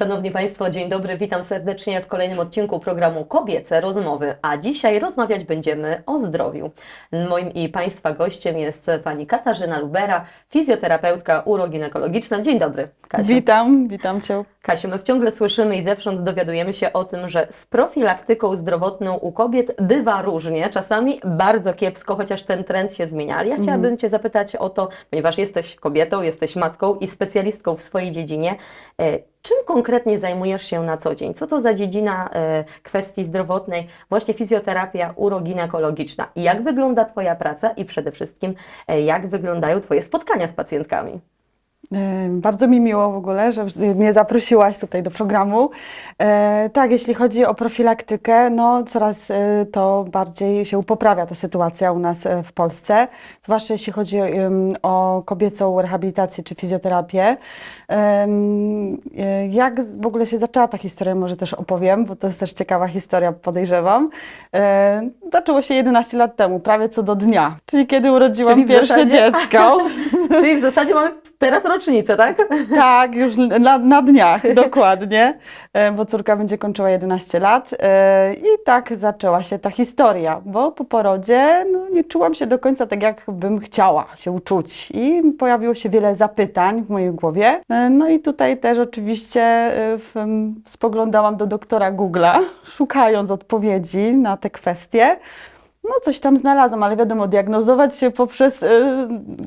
Szanowni Państwo, dzień dobry, witam serdecznie w kolejnym odcinku programu Kobiece Rozmowy, a dzisiaj rozmawiać będziemy o zdrowiu. Moim i Państwa gościem jest Pani Katarzyna Lubera, fizjoterapeutka uroginekologiczna. Dzień dobry, Kasiu. Witam, witam Cię. Kasiu, my ciągle słyszymy i zewsząd dowiadujemy się o tym, że z profilaktyką zdrowotną u kobiet bywa różnie, czasami bardzo kiepsko, chociaż ten trend się zmienia. Ale ja chciałabym Cię zapytać o to, ponieważ jesteś kobietą, jesteś matką i specjalistką w swojej dziedzinie, e, czym konkretnie zajmujesz się na co dzień? Co to za dziedzina e, kwestii zdrowotnej, właśnie fizjoterapia uroginekologiczna? Jak wygląda Twoja praca i przede wszystkim e, jak wyglądają Twoje spotkania z pacjentkami? Bardzo mi miło w ogóle, że mnie zaprosiłaś tutaj do programu. E, tak, jeśli chodzi o profilaktykę, no coraz e, to bardziej się poprawia ta sytuacja u nas e, w Polsce, zwłaszcza jeśli chodzi o kobiecą rehabilitację czy fizjoterapię. Jak w ogóle się zaczęła ta historia, może też opowiem, bo to jest też ciekawa historia, podejrzewam. Zaczęło się 11 lat temu, prawie co do dnia, czyli kiedy urodziłam Czyli pierwsze zasadzie- dziecko. Czyli w zasadzie mamy teraz rocznicę, tak? Tak, już na, na dniach, dokładnie, e, bo córka będzie kończyła 11 lat e, i tak zaczęła się ta historia, bo po porodzie no, nie czułam się do końca tak, jak bym chciała się czuć i pojawiło się wiele zapytań w mojej głowie. E, No i tutaj też oczywiście spoglądałam do doktora Google'a, szukając odpowiedzi na te kwestie. No coś tam znalazłam, ale wiadomo, diagnozować się poprzez y,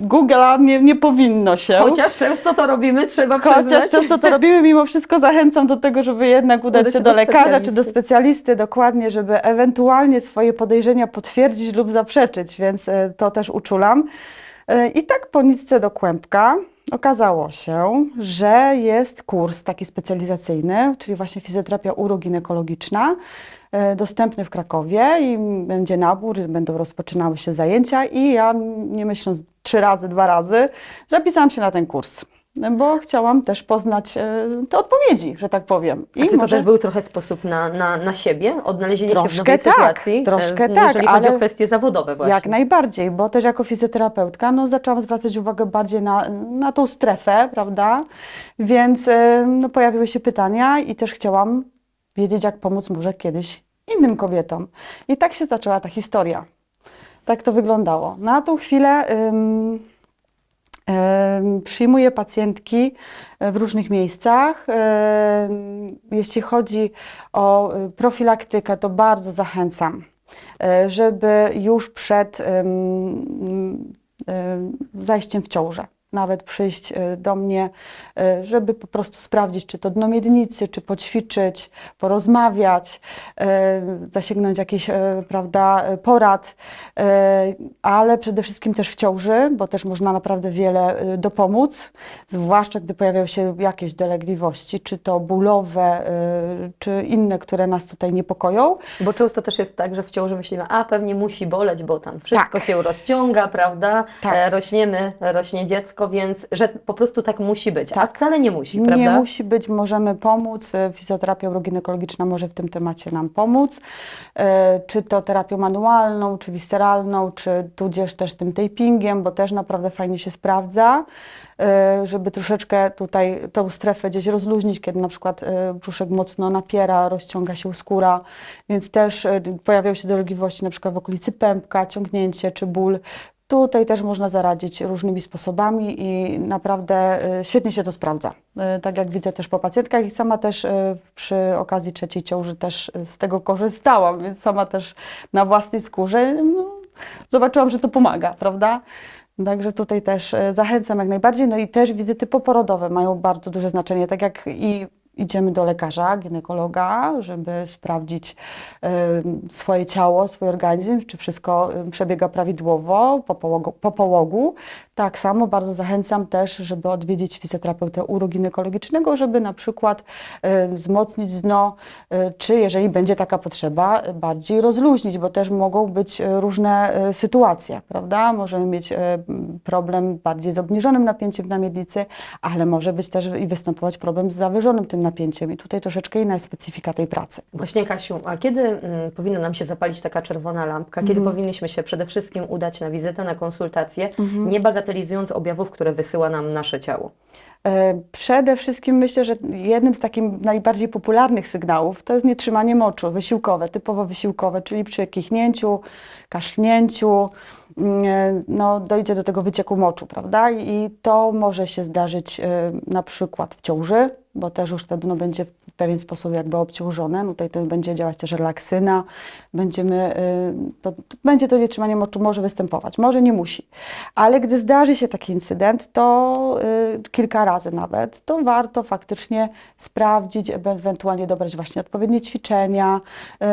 Google'a nie, nie powinno się. Chociaż często to robimy, trzeba Chociaż przyznać. często to robimy, mimo wszystko zachęcam do tego, żeby jednak udać się do do lekarza czy do specjalisty. dokładnie, żeby ewentualnie swoje podejrzenia potwierdzić lub zaprzeczyć, więc e, to też uczulam. E, I tak po nitce do kłębka okazało się, że jest kurs taki specjalizacyjny, czyli właśnie fizjoterapia uroginekologiczna, e, dostępny w Krakowie i będzie nabór, będą rozpoczynały się zajęcia i ja nie myśląc trzy razy, dwa razy, zapisałam się na ten kurs. Bo chciałam też poznać e, te odpowiedzi, że tak powiem. I czy to też był trochę sposób na, na, na siebie, odnalezienie się w Troszkę nowej tak, sytuacji, troszkę e, tak, jeżeli chodzi ale o kwestie zawodowe właśnie. Jak najbardziej, bo też jako fizjoterapeutka no, zaczęłam zwracać uwagę bardziej na, na tą strefę, prawda? Więc e, no, pojawiły się pytania i też chciałam wiedzieć, jak pomóc może kiedyś innym kobietom. I tak się zaczęła ta historia. Tak to wyglądało. Na tą chwilę ym, przyjmuję pacjentki w różnych miejscach. Jeśli chodzi o y, profilaktykę, to bardzo zachęcam, y, żeby już przed zajściem w ciążę nawet przyjść y, do mnie, y, żeby po prostu sprawdzić, czy to dno miednicy, czy poćwiczyć, porozmawiać, y, zasięgnąć jakiś, y, prawda, porad, ale przede wszystkim też w ciąży, bo też można naprawdę wiele dopomóc, zwłaszcza gdy pojawiają się jakieś dolegliwości, czy to bólowe, czy inne, które nas tutaj niepokoją. Bo często też jest tak, że w ciąży myślimy, a pewnie musi boleć, bo tam wszystko Tak. się rozciąga, prawda? Tak. E, rośniemy, rośnie dziecko, więc że po prostu tak musi być, a Tak. wcale nie musi, Nie prawda? musi być, możemy pomóc. e, Fizjoterapia uroginekologiczna może w tym temacie nam pomóc. E, Czy to terapią manualną, czy wisteralną, czy tudzież też tym tapingiem, bo też naprawdę fajnie się sprawdza, e, żeby troszeczkę tutaj tą strefę gdzieś rozluźnić, kiedy na przykład brzuszek mocno napiera, rozciąga się skóra, więc też pojawiają się dolegliwości na przykład w okolicy pępka, ciągnięcie czy ból. Tutaj też można zaradzić różnymi sposobami i naprawdę y, świetnie się to sprawdza. Y, Tak jak widzę też po pacjentkach i sama też y, przy okazji trzeciej ciąży też z tego korzystałam, więc sama też na własnej skórze no, zobaczyłam, że to pomaga, prawda? Także tutaj też zachęcam jak najbardziej. No i też wizyty poporodowe mają bardzo duże znaczenie, tak jak i idziemy do lekarza, ginekologa, żeby sprawdzić swoje ciało, swój organizm, czy wszystko przebiega prawidłowo po połogu, po połogu. Tak samo bardzo zachęcam też, żeby odwiedzić fizjoterapeutę uroginekologicznego, żeby na przykład wzmocnić dno, e, czy jeżeli będzie taka potrzeba, bardziej rozluźnić, bo też mogą być e, różne e, sytuacje, prawda? Możemy mieć problem bardziej z obniżonym napięciem na miednicy, ale może być też i występować problem z zawyżonym tym napięciem i tutaj troszeczkę inna jest specyfika tej pracy. Właśnie Kasiu, a kiedy mm, powinna nam się zapalić taka czerwona lampka? Kiedy Mhm. powinniśmy się przede wszystkim udać na wizytę, na konsultację, nie bagatelizując objawów, które wysyła nam nasze ciało? E, Przede wszystkim myślę, że jednym z takich najbardziej popularnych sygnałów to jest nietrzymanie moczu wysiłkowe, typowo wysiłkowe, czyli przy kichnięciu, kaszlnięciu, mm, e, no, dojdzie do tego wycieku moczu, prawda? I to może się zdarzyć e, na przykład w ciąży, bo też już to dno będzie w pewien sposób jakby obciążone. No Tutaj to będzie działać też relaksyna, będziemy, e, to, to będzie to nietrzymanie moczu może występować, może nie musi. Ale gdy zdarzy się taki incydent, to y, kilka razy nawet, to warto faktycznie sprawdzić, ewentualnie dobrać właśnie odpowiednie ćwiczenia,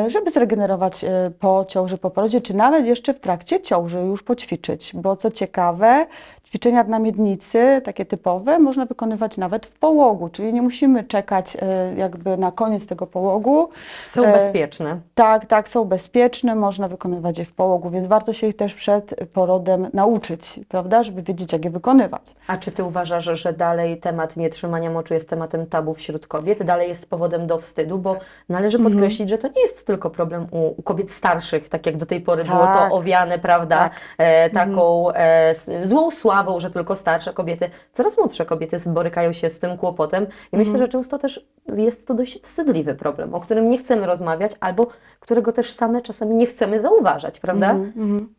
y, żeby zregenerować y, po ciąży, po porodzie, czy nawet jeszcze w trakcie ciąży już poćwiczyć. Bo co ciekawe, ćwiczenia na miednicy, takie typowe, można wykonywać nawet w połogu, czyli nie musimy czekać y, jakby na koniec tego połogu. Są E, bezpieczne. Tak, tak, są bezpieczne, można wykonywać je w połogu, więc warto się ich też przed porodem nauczyć, prawda, żeby wiedzieć, jak je wykonywać. A czy Ty uważasz, że dalej temat nietrzymania moczu jest tematem tabu wśród kobiet? Dalej jest powodem do wstydu, bo należy Mhm. podkreślić, że to nie jest tylko problem u, kobiet starszych, tak jak do tej pory było Tak. to owiane, prawda, Tak. e, taką e, s- złą sławą, że tylko starsze kobiety. Coraz młodsze kobiety borykają się z tym kłopotem i myślę, Mhm. że często też jest to dość wstydliwy problem, o którym nie chcemy rozmawiać albo którego też same czasami nie chcemy zauważać, prawda? Mhm, mhm.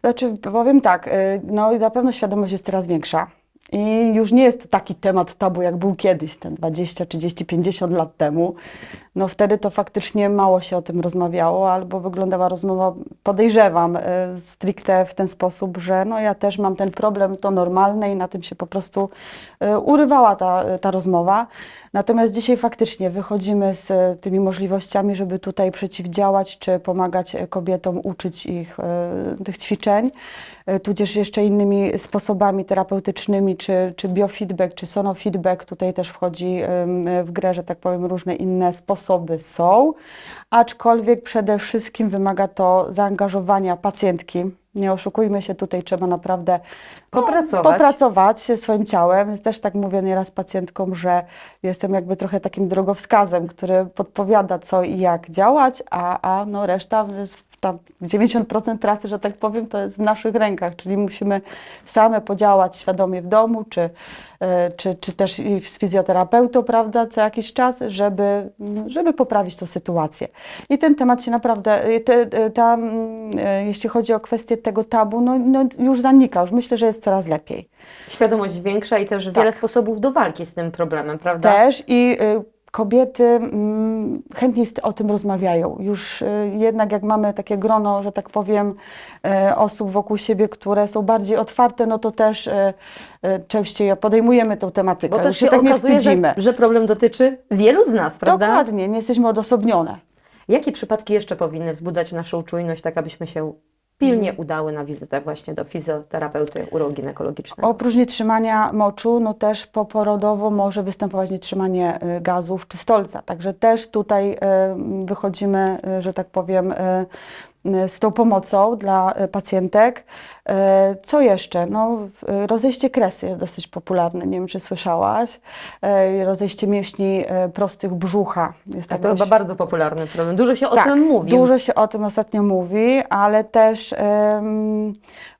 Znaczy, powiem tak, y, no i na pewno świadomość jest coraz większa. I już nie jest to taki temat tabu, jak był kiedyś, ten 20, 30, 50 lat temu. No wtedy to faktycznie mało się o tym rozmawiało, albo wyglądała rozmowa, podejrzewam, y, stricte w ten sposób, że no ja też mam ten problem, to normalne i na tym się po prostu y, urywała ta, ta rozmowa. Natomiast dzisiaj faktycznie wychodzimy z e, tymi możliwościami, żeby tutaj przeciwdziałać, czy pomagać e, kobietom uczyć ich e, tych ćwiczeń, tudzież jeszcze innymi sposobami terapeutycznymi, czy, czy biofeedback, czy sonofeedback. Tutaj też wchodzi w grę, że tak powiem, różne inne sposoby są, aczkolwiek przede wszystkim wymaga to zaangażowania pacjentki. Nie oszukujmy się, tutaj trzeba naprawdę no, Popracować. popracować się swoim ciałem. Też tak mówię nieraz pacjentkom, że jestem jakby trochę takim drogowskazem, który podpowiada co i jak działać, a, a no reszta, tam 90% pracy, że tak powiem, to jest w naszych rękach, czyli musimy same podziałać świadomie w domu, czy, e, czy, czy też z fizjoterapeutą, prawda, co jakiś czas, żeby, żeby poprawić tą sytuację. I ten temat się naprawdę, e, te, e, ta, mm, jeśli chodzi o kwestię tego tabu, no, no już zanika, już myślę, że jest coraz lepiej. Świadomość większa i też wiele sposobów do walki z tym problemem, prawda? Tak. Też i kobiety mm, chętniej o tym rozmawiają. Już y, jednak jak mamy takie grono, że tak powiem, y, osób wokół siebie, które są bardziej otwarte, no to też y, częściej podejmujemy tą tematykę. Bo Już też się tak nie okazuje, wstydzimy. że, że problem dotyczy wielu z nas, prawda? Dokładnie, nie jesteśmy odosobnione. Jakie przypadki jeszcze powinny wzbudzać naszą czujność, tak abyśmy się pilnie udały na wizytę właśnie do fizjoterapeuty uroginekologicznego? Oprócz nietrzymania moczu, no też poporodowo może występować nietrzymanie y, gazów czy stolca. Także też tutaj y, wychodzimy, y, że tak powiem, z tą pomocą dla y, pacjentek. Y, Co jeszcze? No, y, rozejście kresy jest dosyć popularne, nie wiem czy słyszałaś. Y, Rozejście mięśni y, prostych brzucha jest Tak, tak to dość- chyba bardzo popularny problem. Dużo się o tak, tym mówi. Dużo się o tym ostatnio mówi, ale też em,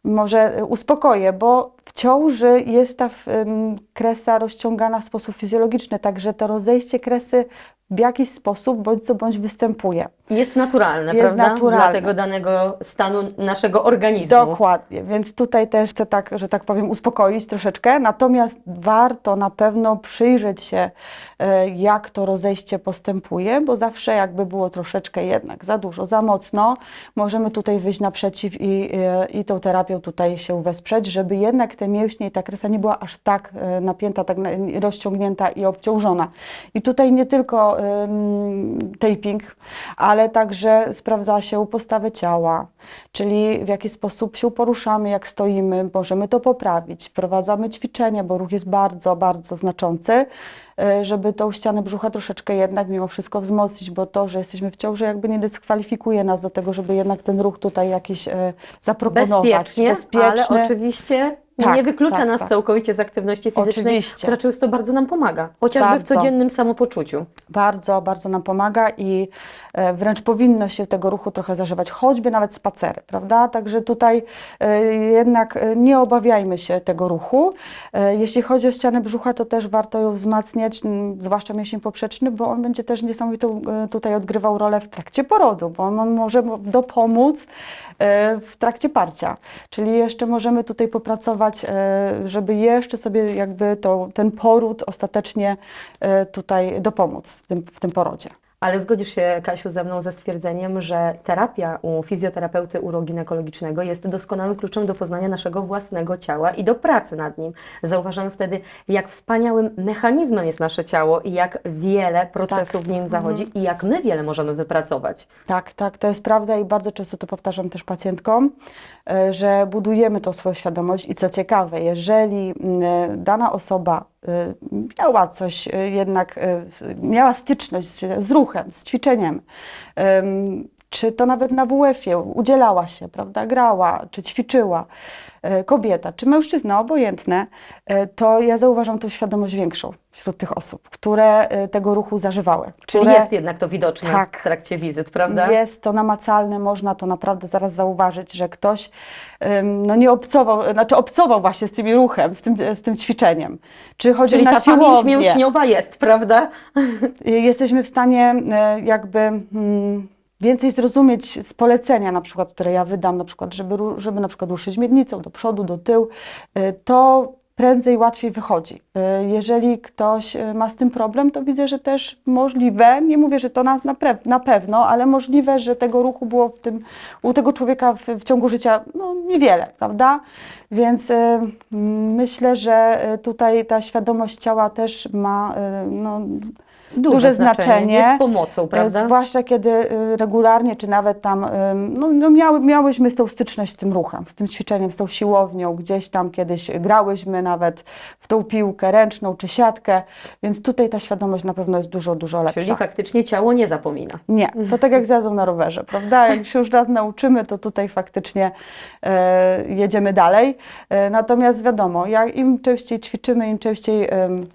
może uspokoję, bo w ciąży jest ta em, kresa rozciągana w sposób fizjologiczny, także to rozejście kresy w jakiś sposób bądź co bądź występuje. Jest naturalne, Jest prawda? naturalne. Dla tego danego stanu naszego organizmu. Dokładnie, więc tutaj też chcę tak, że tak powiem, uspokoić troszeczkę. Natomiast warto na pewno przyjrzeć się, e, jak to rozejście postępuje, bo zawsze jakby było troszeczkę jednak za dużo, za mocno, możemy tutaj wyjść naprzeciw i, e, i tą terapią tutaj się wesprzeć, żeby jednak te mięśnie i ta kresa nie była aż tak e, napięta, tak rozciągnięta i obciążona. I tutaj nie tylko ym, taping, ale także sprawdza się postawę ciała, czyli w jaki sposób się poruszamy, jak stoimy, możemy to poprawić. Wprowadzamy ćwiczenia, bo ruch jest bardzo, bardzo znaczący, y, żeby tą ścianę brzucha troszeczkę jednak mimo wszystko wzmocnić, bo to, że jesteśmy w ciąży jakby nie dyskwalifikuje nas do tego, żeby jednak ten ruch tutaj jakiś y, zaproponować. Bezpiecznie, ale oczywiście Tak, nie wyklucza tak, nas tak. całkowicie z aktywności fizycznej, Oczywiście. która często bardzo nam pomaga, chociażby w Bardzo. codziennym samopoczuciciu. Bardzo, bardzo nam pomaga i e, wręcz powinno się tego ruchu trochę zażywać, choćby nawet spacery, prawda? Także tutaj e, jednak e, nie obawiajmy się tego ruchu. Jeśli chodzi o ścianę brzucha, to też warto ją wzmacniać, zwłaszcza mięsień poprzeczny, bo on będzie też niesamowitą tutaj odgrywał rolę w trakcie porodu, bo on może dopomóc w trakcie parcia. Czyli jeszcze możemy tutaj popracować, e, żeby jeszcze sobie jakby to, ten poród ostatecznie e, tutaj dopomóc w tym, w tym porodzie. Ale zgodzisz się, Kasiu, ze mną ze stwierdzeniem, że terapia u fizjoterapeuty uroginekologicznego jest doskonałym kluczem do poznania naszego własnego ciała i do pracy nad nim. Zauważamy wtedy, jak wspaniałym mechanizmem jest nasze ciało i jak wiele procesów w nim zachodzi i jak my wiele możemy wypracować. Tak, tak, to jest prawda i bardzo często to powtarzam też pacjentkom, e, że budujemy tą swoją świadomość i co ciekawe, jeżeli mm, dana osoba e, miała coś e, jednak, e, miała styczność z, z ruchem, z ćwiczeniem, em, czy to nawet na WF-ie udzielała się, prawda, grała, czy ćwiczyła, kobieta, czy mężczyzna, obojętne, e, to ja zauważam tą świadomość większą wśród tych osób, które e, tego ruchu zażywały. Czyli które, jest jednak to widoczne Tak. w trakcie wizyt, prawda? jest to namacalne, można to naprawdę zaraz zauważyć, że ktoś no nie obcował, znaczy obcował właśnie z tym ruchem, z tym, z tym ćwiczeniem. Czy chodzi Czyli na ta pamięć siłownię. mięśniowa jest, prawda? Jesteśmy w stanie e, jakby mm, więcej zrozumieć z polecenia na przykład, które ja wydam, na przykład, żeby, żeby na przykład ruszyć miednicą do przodu, do tyłu, y, to prędzej, łatwiej wychodzi. Y, Jeżeli ktoś y, ma z tym problem, to widzę, że też możliwe, nie mówię, że to na, na, pewno, ale możliwe, że tego ruchu było w tym, u tego człowieka w, w ciągu życia no, niewiele, prawda? Więc y, myślę, że tutaj ta świadomość ciała też ma y, no, duże, znaczenie. Jest pomocą, E, prawda? Zwłaszcza kiedy y, regularnie, czy nawet tam, ym, no, no miały, miałyśmy z tą styczność z tym ruchem, z tym ćwiczeniem, z tą siłownią, gdzieś tam kiedyś grałyśmy nawet w tą piłkę ręczną czy siatkę, więc tutaj ta świadomość na pewno jest dużo, dużo lepsza. Czyli faktycznie ciało nie zapomina. Nie, to tak jak z jazdą na rowerze, prawda? Jak się już raz nauczymy, to tutaj faktycznie e, jedziemy dalej. E, natomiast wiadomo, jak im częściej ćwiczymy, im częściej em,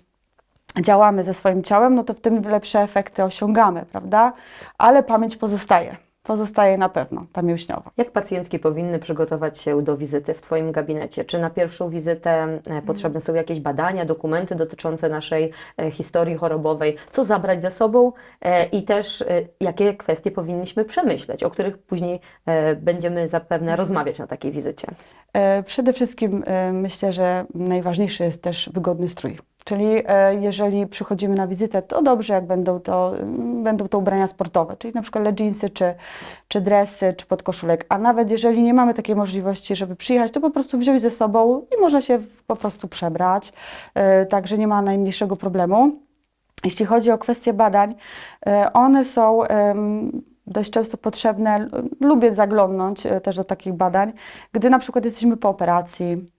działamy ze swoim ciałem, no to w tym lepsze efekty osiągamy, prawda? Ale pamięć pozostaje. Pozostaje na pewno, ta mięśniowa. Jak pacjentki powinny przygotować się do wizyty w Twoim gabinecie? Czy na pierwszą wizytę e, potrzebne są jakieś badania, dokumenty dotyczące naszej e, historii chorobowej? Co zabrać ze sobą e, i też jakie kwestie powinniśmy przemyśleć, o których później będziemy zapewne rozmawiać na takiej wizycie? Przede wszystkim myślę, że najważniejszy jest też wygodny strój. Czyli e, jeżeli przychodzimy na wizytę, to dobrze, jak będą to, mm, będą to ubrania sportowe, czyli na przykład leginsy, czy, czy dresy, czy podkoszulek. A nawet jeżeli nie mamy takiej możliwości, żeby przyjechać, to po prostu wziąć ze sobą i można się po prostu przebrać. E, Także nie ma najmniejszego problemu. Jeśli chodzi o kwestie badań, e, one są dość często potrzebne. Lubię zaglądnąć też do takich badań, gdy na przykład jesteśmy po operacji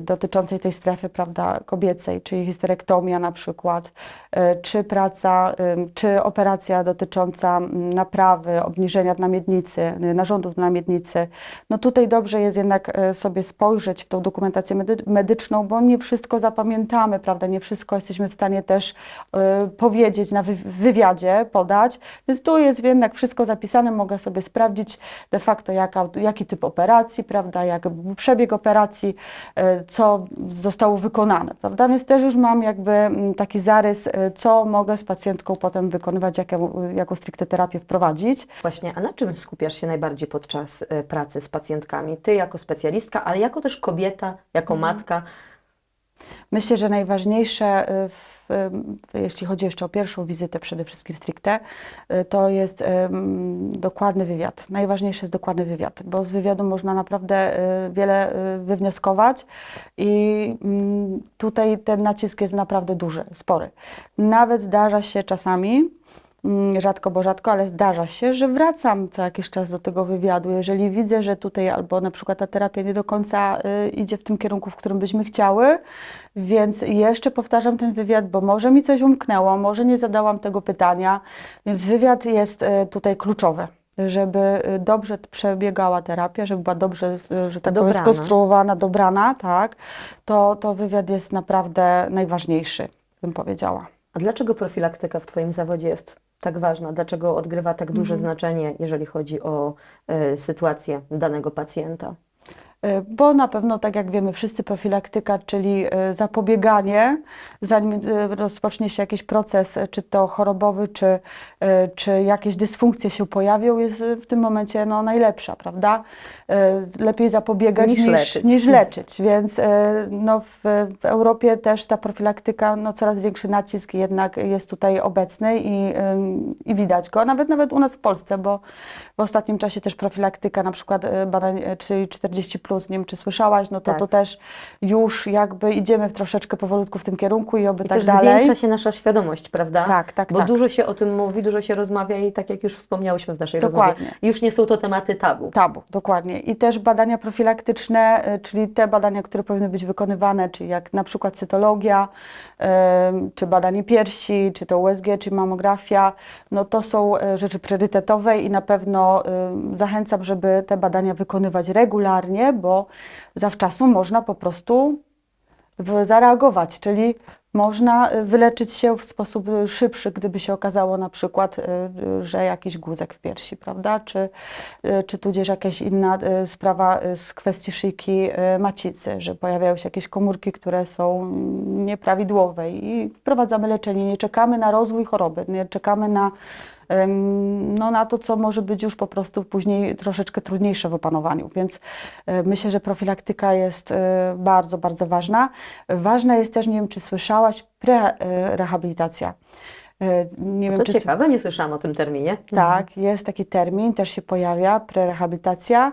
dotyczącej tej strefy prawda, kobiecej, czyli histerektomia na przykład, e, czy praca, czy operacja dotycząca naprawy, obniżenia dna y, narządów dna miednicy. No tutaj dobrze jest jednak sobie spojrzeć w tą dokumentację medy- medyczną, bo nie wszystko zapamiętamy, prawda, nie wszystko jesteśmy w stanie też powiedzieć na wy- wywiadzie, podać, więc tu jest jednak wszystko zapisane, mogę sobie sprawdzić de facto jaka, jaki typ operacji, prawda, jak przebieg operacji, operacji, e, co zostało wykonane, prawda? Więc też już mam jakby mm, taki zarys, e, co mogę z pacjentką potem wykonywać, jaką, jaką stricte terapię wprowadzić. Właśnie, a na czym skupiasz się najbardziej podczas e, pracy z pacjentkami? Ty jako specjalistka, ale jako też kobieta, jako Mhm. matka. Myślę, że najważniejsze, y, w, y, jeśli chodzi jeszcze o pierwszą wizytę przede wszystkim stricte, y, to jest dokładny wywiad. Najważniejszy jest dokładny wywiad, bo z wywiadu można naprawdę wiele wywnioskować i mm, tutaj ten nacisk jest naprawdę duży, spory. Nawet zdarza się czasami, rzadko, bo rzadko, ale zdarza się, że wracam co jakiś czas do tego wywiadu. Jeżeli widzę, że tutaj albo na przykład ta terapia nie do końca y, idzie w tym kierunku, w którym byśmy chciały, więc jeszcze powtarzam ten wywiad, bo może mi coś umknęło, może nie zadałam tego pytania, więc wywiad jest y, tutaj kluczowy. Żeby y, dobrze przebiegała terapia, żeby była dobrze, że tak powiem, skonstruowana, dobrana, tak, to, to wywiad jest naprawdę najważniejszy, bym powiedziała. A dlaczego profilaktyka w Twoim zawodzie jest tak ważna? Dlaczego odgrywa tak duże Mhm. znaczenie, jeżeli chodzi o e, sytuację danego pacjenta? Y, Bo na pewno, tak jak wiemy wszyscy, profilaktyka, czyli y, zapobieganie, zanim y, rozpocznie się jakiś proces, czy to chorobowy, czy, czy jakieś dysfunkcje się pojawią, jest w tym momencie no, najlepsza, prawda? Lepiej zapobiegać Niż niż, leczyć. niż leczyć. Więc no, w, w Europie też ta profilaktyka, no, coraz większy nacisk jednak jest tutaj obecny i, i widać go, nawet, nawet u nas w Polsce, bo w ostatnim czasie też profilaktyka, na przykład y, badań, y, czyli 40 plus, nie wiem czy słyszałaś, no to Tak. to też już jakby idziemy w troszeczkę powolutku w tym kierunku i oby I tak też dalej. zwiększa się nasza świadomość, prawda? Tak, tak, Bo tak. dużo się o tym mówi, dużo się rozmawia i tak jak już wspomniałyśmy w naszej Dokładnie. rozmowie, już nie są to tematy tabu. Tabu, dokładnie. I też badania profilaktyczne, y, czyli te badania, które powinny być wykonywane, czyli jak na przykład cytologia, czy badanie piersi, czy to USG, czy mamografia, no to są rzeczy priorytetowe i na pewno ym, zachęcam, żeby te badania wykonywać regularnie, bo zawczasu można po prostu zareagować, czyli można y, wyleczyć się w sposób y, szybszy, gdyby się okazało na przykład, y, y, że jakiś guzek w piersi, prawda, czy, y, czy tudzież jakaś inna y, sprawa y, z kwestii szyjki y, macicy, że pojawiają się jakieś komórki, które są mm, nieprawidłowe i wprowadzamy leczenie, nie czekamy na rozwój choroby, nie czekamy na no, na to, co może być już po prostu później troszeczkę trudniejsze w opanowaniu. Więc e, myślę, że profilaktyka jest e, bardzo, bardzo ważna. Ważna jest też, nie wiem, czy słyszałaś, prerehabilitacja. E, Nie wiem, To czy ciekawe, nie słyszałam o tym terminie. tak, jest taki termin, też się pojawia, prerehabilitacja.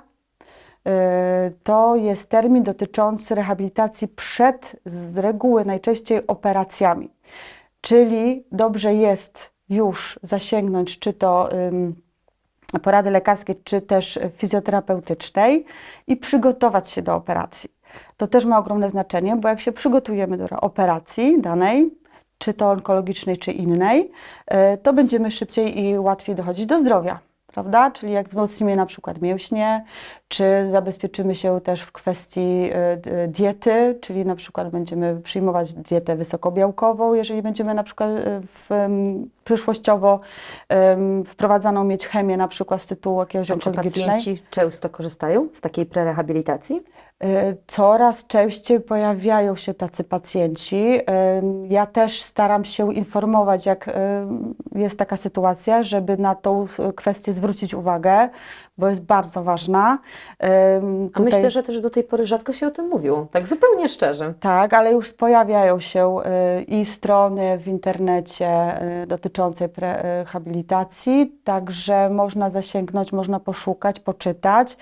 To jest termin dotyczący rehabilitacji przed, z reguły najczęściej operacjami. Czyli dobrze jest już zasięgnąć czy to porady lekarskiej, czy też fizjoterapeutycznej i przygotować się do operacji. To też ma ogromne znaczenie, bo jak się przygotujemy do operacji danej, czy to onkologicznej, czy innej, y, to będziemy szybciej i łatwiej dochodzić do zdrowia. Prawda? Czyli jak wzmocnimy na przykład mięśnie, czy zabezpieczymy się też w kwestii y, diety, czyli na przykład będziemy przyjmować dietę wysokobiałkową, jeżeli będziemy na przykład y, w, przyszłościowo em, wprowadzaną mieć chemię na przykład z tytułu jakiegoś A Czy onkologicznej. pacjenci często korzystają z takiej prerehabilitacji? Y, Coraz częściej pojawiają się tacy pacjenci. Ja też staram się informować, jak jest taka sytuacja, żeby na tą kwestię zwrócić uwagę, bo jest bardzo ważna. Ym, A myślę, że też do tej pory rzadko się o tym mówiło, tak zupełnie szczerze. Tak, ale już pojawiają się y, i strony w internecie y, dotyczące rehabilitacji, także można zasięgnąć, można poszukać, poczytać.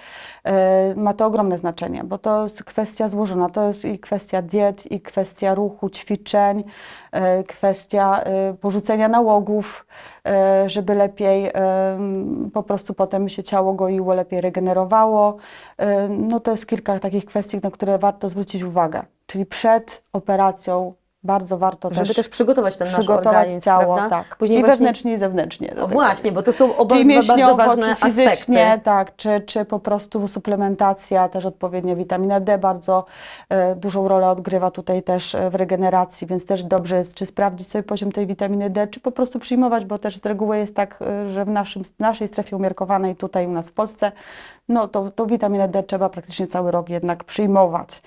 Y, Ma to ogromne znaczenie, bo to jest kwestia złożona. To jest i kwestia diet, i kwestia ruchu, ćwiczeń, y, kwestia y, porzucenia nałogów, y, żeby lepiej y, po prostu potem się ciało goiło, lepiej regenerowało. Y, No to jest kilka takich kwestii, na które warto zwrócić uwagę. Czyli przed operacją bardzo warto Żeby też też przygotować ten nasz przygotować organizm, ciało, prawda? tak. Później I właśnie- wewnętrznie, i zewnętrznie. O tego. właśnie, bo to są oba Czyli bardzo ważne czy fizycznie, aspekty. tak, czy, czy po prostu suplementacja, też odpowiednia witamina D bardzo e, dużą rolę odgrywa tutaj też e, w regeneracji, więc też dobrze jest, czy sprawdzić sobie poziom tej witaminy D, czy po prostu przyjmować, bo też z reguły jest tak, e, że w naszym, naszej strefie umiarkowanej, tutaj u nas w Polsce, no to, to witaminę D trzeba praktycznie cały rok jednak przyjmować,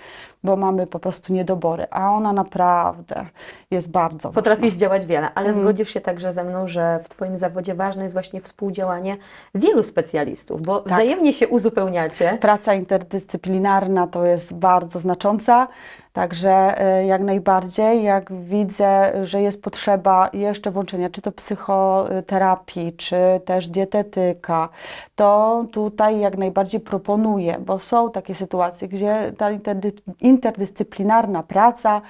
bo mamy po prostu niedobory, a ona naprawdę jest bardzo Potrafisz ważna. działać wiele, ale Mhm. zgodzisz się także ze mną, że w Twoim zawodzie ważne jest właśnie współdziałanie wielu specjalistów, bo Tak. wzajemnie się uzupełniacie. Praca interdyscyplinarna to jest bardzo znacząca, także e, jak najbardziej, jak widzę, że jest potrzeba jeszcze włączenia, czy to psychoterapii, czy też dietetyka, to tutaj jak najbardziej proponuję, bo są takie sytuacje, gdzie ta interdy, interdyscyplinarna praca,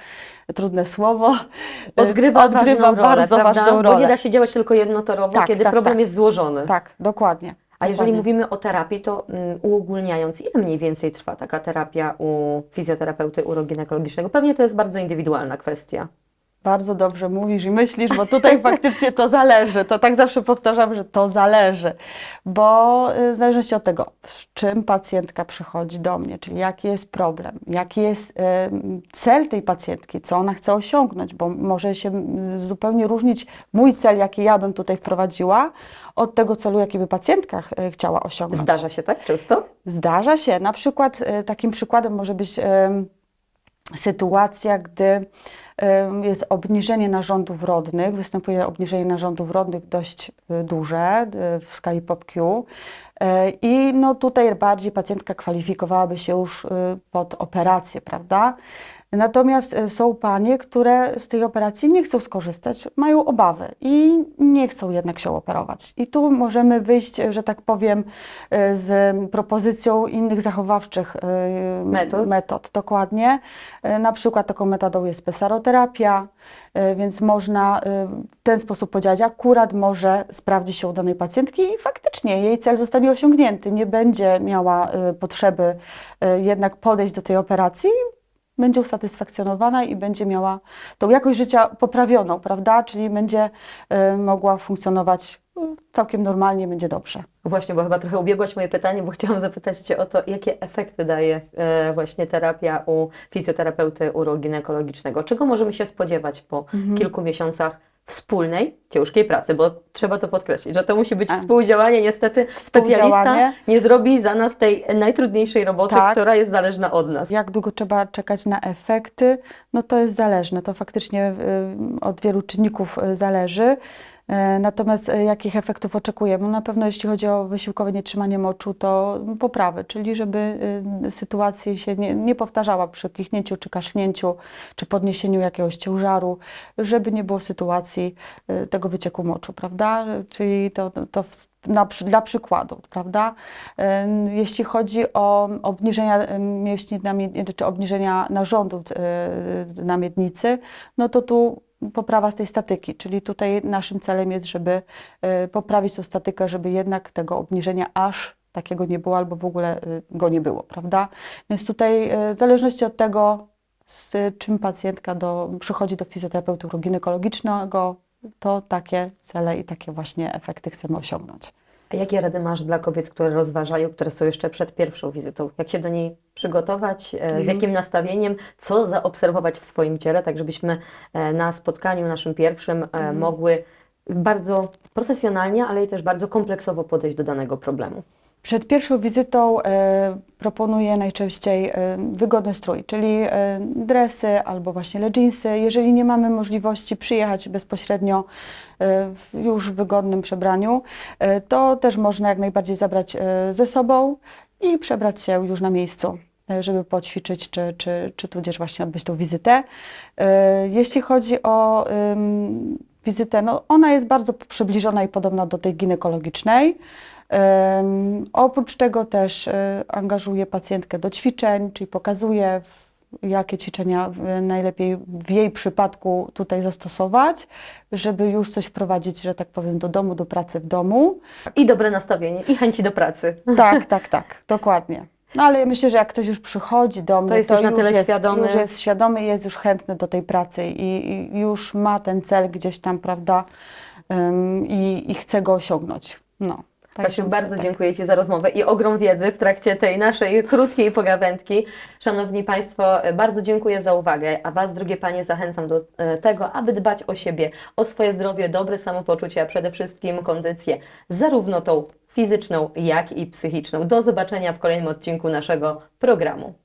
trudne słowo, Odgrywa, odgrywa rolę, bardzo prawda? ważną rolę. Bo nie da się działać tylko jednotorowo, Tak, kiedy tak, problem tak. jest złożony. Tak, dokładnie. A jeżeli dokładnie. mówimy o terapii, to mm, uogólniając, ile mniej więcej trwa taka terapia u fizjoterapeuty uroginekologicznego? Pewnie to jest bardzo indywidualna kwestia. Bardzo dobrze mówisz i myślisz, bo tutaj faktycznie to zależy. To tak zawsze powtarzam, że to zależy, bo y, w zależności od tego, z czym pacjentka przychodzi do mnie, czyli jaki jest problem, jaki jest ym, cel tej pacjentki, co ona chce osiągnąć, bo może się zupełnie różnić mój cel, jaki ja bym tutaj wprowadziła, od tego celu, jaki by pacjentka y, chciała osiągnąć. Zdarza się tak często? Zdarza się. Na przykład takim przykładem może być sytuacja, gdy jest obniżenie narządów rodnych, występuje obniżenie narządów rodnych dość e, duże e, w skali POPQ e, i no tutaj bardziej pacjentka kwalifikowałaby się już e, pod operację, prawda? Natomiast e, są panie, które z tej operacji nie chcą skorzystać, mają obawy i nie chcą jednak się operować. I tu możemy wyjść, że tak powiem, e, z propozycją innych zachowawczych e, Metod. metod dokładnie. E, Na przykład taką metodą jest pesaroterapia, e, więc można e, w ten sposób podziałać. Akurat może sprawdzi się u danej pacjentki i faktycznie jej cel zostanie osiągnięty. Nie będzie miała e, potrzeby e, jednak podejść do tej operacji, będzie usatysfakcjonowana i będzie miała tą jakość życia poprawioną, prawda? Czyli będzie e, mogła funkcjonować e, całkiem normalnie, będzie dobrze. Właśnie, bo chyba trochę ubiegłaś moje pytanie, bo chciałam zapytać Cię o to, jakie efekty daje e, właśnie terapia u fizjoterapeuty uroginekologicznego. Czego możemy się spodziewać po Mhm. kilku miesiącach wspólnej, ciężkiej pracy, bo trzeba to podkreślić, że to musi być A. współdziałanie. Niestety specjalista Współdziałanie. nie zrobi za nas tej najtrudniejszej roboty, Tak. która jest zależna od nas. Jak długo trzeba czekać na efekty, no to jest zależne. To faktycznie y, od wielu czynników y, zależy. E, Natomiast e, jakich efektów oczekujemy? No Na pewno jeśli chodzi o wysiłkowe nietrzymanie moczu, to poprawy, czyli żeby y, sytuacja się nie, nie powtarzała przy kichnięciu czy kaszlnięciu, czy podniesieniu jakiegoś ciężaru, żeby nie było sytuacji y, tego wycieku moczu, prawda? Czyli to, to na, dla przykładu, prawda? Em, Jeśli chodzi o obniżenia em, mięśni czy obniżenia narządów e, na miednicy, no to tu poprawa tej statyki, czyli tutaj naszym celem jest, żeby e, poprawić tą statykę, żeby jednak tego obniżenia aż takiego nie było albo w ogóle e, go nie było, prawda? Więc tutaj e, w zależności od tego, z czym pacjentka do, przychodzi do fizjoterapeuty ginekologicznego, to takie cele i takie właśnie efekty chcemy osiągnąć. A jakie rady masz dla kobiet, które rozważają, które są jeszcze przed pierwszą wizytą? Jak się do niej przygotować? e, Z Mhm. jakim nastawieniem? Co zaobserwować w swoim ciele, tak żebyśmy e, na spotkaniu naszym pierwszym e, Mhm. mogły bardzo profesjonalnie, ale i też bardzo kompleksowo podejść do danego problemu? Przed pierwszą wizytą e, proponuję najczęściej e, wygodny strój, czyli e, dresy albo właśnie leginsy. Jeżeli nie mamy możliwości przyjechać bezpośrednio w już wygodnym przebraniu, to też można jak najbardziej zabrać ze sobą i przebrać się już na miejscu żeby poćwiczyć, czy, czy, czy tudzież właśnie odbyć tą wizytę. Jeśli chodzi o wizytę, no ona jest bardzo przybliżona i podobna do tej ginekologicznej. Oprócz tego też e, angażuję pacjentkę do ćwiczeń, czyli pokazuję, jakie ćwiczenia najlepiej w jej przypadku tutaj zastosować, żeby już coś wprowadzić, że tak powiem, do domu, do pracy w domu. I dobre nastawienie, i chęci do pracy. Tak, tak, tak, dokładnie. No ale ja myślę, że jak ktoś już przychodzi do mnie, jest już na tyle świadomy. już jest świadomy, jest już chętny do tej pracy i, i już ma ten cel gdzieś tam, prawda, ym, i, i chce go osiągnąć. No. Tak, Kasiu, bardzo tak. dziękuję Ci za rozmowę i ogrom wiedzy w trakcie tej naszej krótkiej pogawędki. Szanowni Państwo, bardzo dziękuję za uwagę, a Was, drogie Panie, zachęcam do e, tego, aby dbać o siebie, o swoje zdrowie, dobre samopoczucie, a przede wszystkim kondycję, zarówno tą fizyczną, jak i psychiczną. Do zobaczenia w kolejnym odcinku naszego programu.